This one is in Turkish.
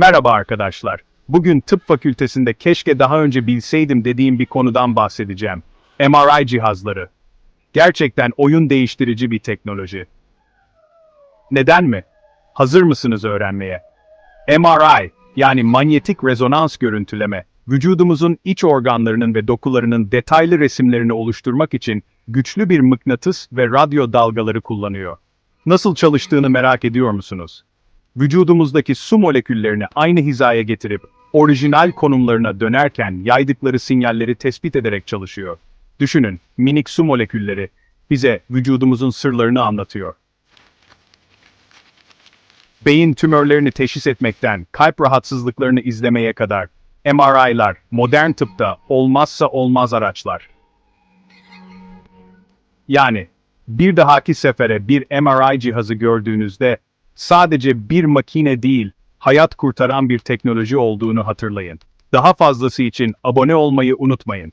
Merhaba arkadaşlar. Bugün tıp fakültesinde keşke daha önce bilseydim dediğim bir konudan bahsedeceğim. MRI cihazları. Gerçekten oyun değiştirici bir teknoloji. Neden mi? Hazır mısınız öğrenmeye? MRI yani manyetik rezonans görüntüleme, vücudumuzun iç organlarının ve dokularının detaylı resimlerini oluşturmak için güçlü bir mıknatıs ve radyo dalgaları kullanıyor. Nasıl çalıştığını merak ediyor musunuz? Vücudumuzdaki su moleküllerini aynı hizaya getirip orijinal konumlarına dönerken yaydıkları sinyalleri tespit ederek çalışıyor. Düşünün, minik su molekülleri bize vücudumuzun sırlarını anlatıyor. Beyin tümörlerini teşhis etmekten kalp rahatsızlıklarını izlemeye kadar MRI'lar modern tıpta olmazsa olmaz araçlar. Yani bir dahaki sefere bir MRI cihazı gördüğünüzde sadece bir makine değil, hayat kurtaran bir teknoloji olduğunu hatırlayın. Daha fazlası için abone olmayı unutmayın.